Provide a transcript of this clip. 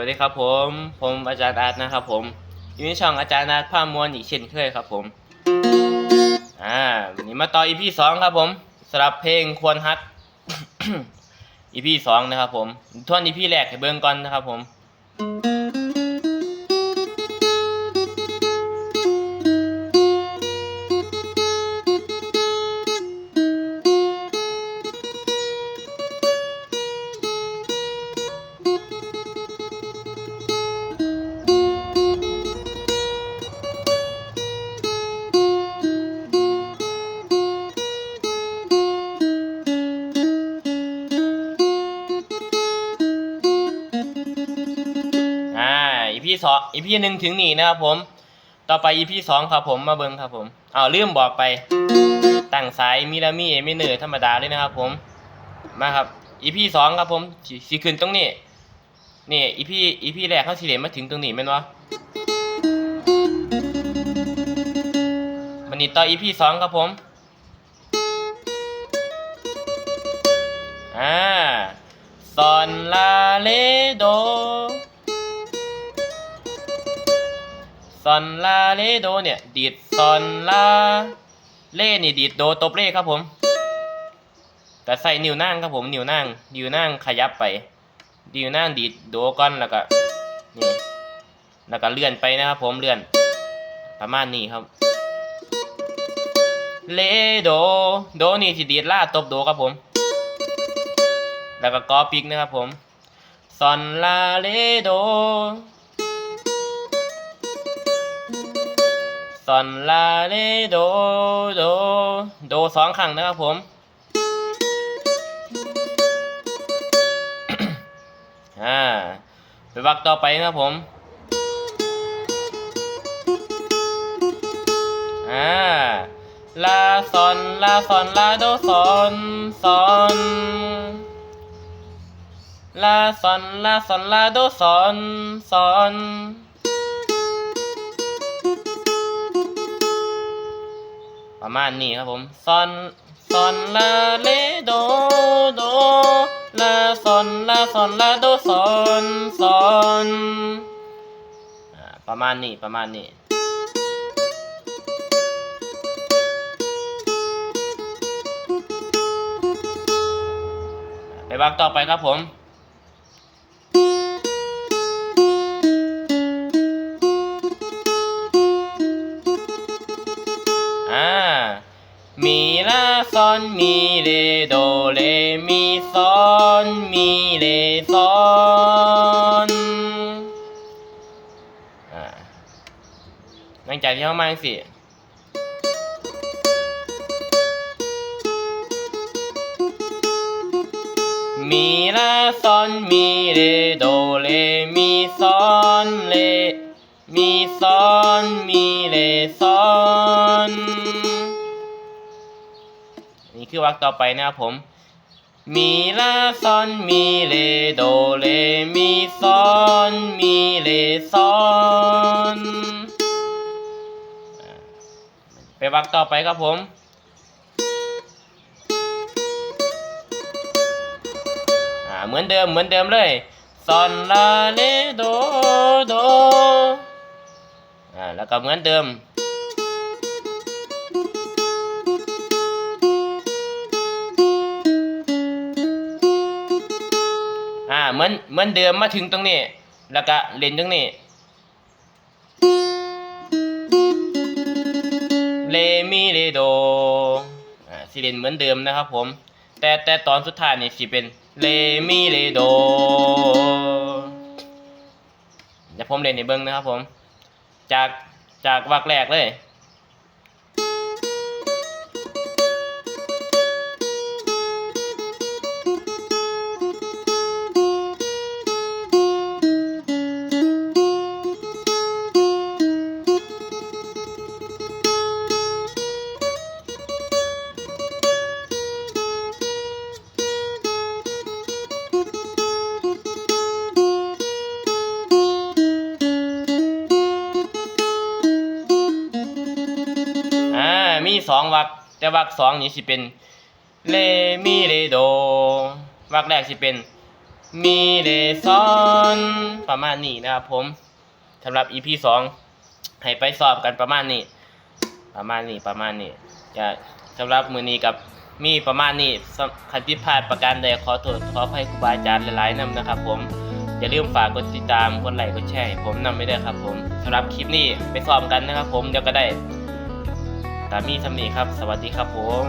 วัสดีครับผม ผมอาจารย์อาร์ตนะครับผม อยู่ในช่องอาจารย์อาร์ตภามวลอีกเช่นเคยครับผม อ่าวันนี้มาต่อ EP สองครับผมสำหรับเพลงควรฮัทอีพีสองนะครับผมทวนอีพีแรกให้เบิ่งก่อนนะครับผม สอง EP หนึ่งถึงนี่นะครับผม ต่อไป EP สองครับผมมาเบิ่งครับผมอ้าวลืมบอกไปตั้งสายมิลามี่มิเนอร์ธรรมดาเลยนะครับ ผมมาครับ EP สองครับผมสิสิขึ้นตรงนี้นี่ EP EP แรกเขาสิเหลมาถึงตรงนี้แม่นวะมันนี้ต่อ EP สองครับผมอ่าซอนลา ซอนลาเลโดเนี่ยดีดซอนลาเล่นี่ดีดโดตบเล่ครับผม แต่ใส่นิ้วนั่งครับผมนิ้วนั่งนิ้วนั่งขยับไปนิ้วนั่งดีดโดก่อนแล้วก็นี่แล้วก็เลื่อนไปนะครับผมเลื่อน ประมาณนี้ครับเลโดโดนี่สิดีดล่าตบโดครับผม แล้วก็กอปิกนะครับผมซอนลาเลโด ซอนลาเลโดโดโดสองครั้งนะครับผมอ่าไปวักต่อไปนะครับผมอ่าลาซอนลาซอนลาโดซอนซอนลาซอนลาซอนลาโดซอนซอน ประมาณนี้ครับผมซอนซอนลาเลโดโดลาซอนลาซอนลาโดซอนซอนอ่าประมาณนี้ประมาณนี้ไปวักต่อไปครับผม มีลาซอนมีเลโดเลมีซอนมีเลซอนอ่าหลังจากที่เข้ามาสิมีลาซอนมีเลโดเลมีซอนเลมีซอนมีเลซอน นี่คือวรรคต่อไปนะครับผมมีลาซอนมีเลโดเลมีซอนมีเลซอนไปวรรคต่อไปครับผมเหมือนเดิมเหมือนเดิมเลยซอนลาเลโดโดอ่าแล้วก็เหมือนเดิม อ่าเหมือนเหมือนเดิมมาถึงตรงนี้ แล้วก็เล่นตรงนี้เลมีเลโดอ่าสิเล่นเหมือนเดิมนะครับผม แต่แต่ตอนสุดท้ายนี่สิเป็นเลมีเลโดเดี๋ยวผมเล่นในเบิ้งนะครับผม จากจากวักแรกเลย มีสองวักแต่วักสองนี่สิเป็นเลมีเลโดวักแรกสิเป็นมีเดซอนประมาณนี้นะครับผมสำหรับ EP สองให้ไปสอบกันประมาณนี้ ประมาณนี้ประมาณนี้จะสำหรับมือนี้กับมีประมาณนี้คันผิพลาดประการใดขอโทษขออภัยครูบาอาจารย์หลายๆนำนะครับ ผมอย่าลืมฝากกดติดตามกดไลค์กดแชร์ผมนำไม่ได้ครับ ผมสำหรับคลิปนี้ไปสอบกันนะครับ ผมเดี๋ยวก็ได้ ตามมีทำนี่ครับ สวัสดีครับผม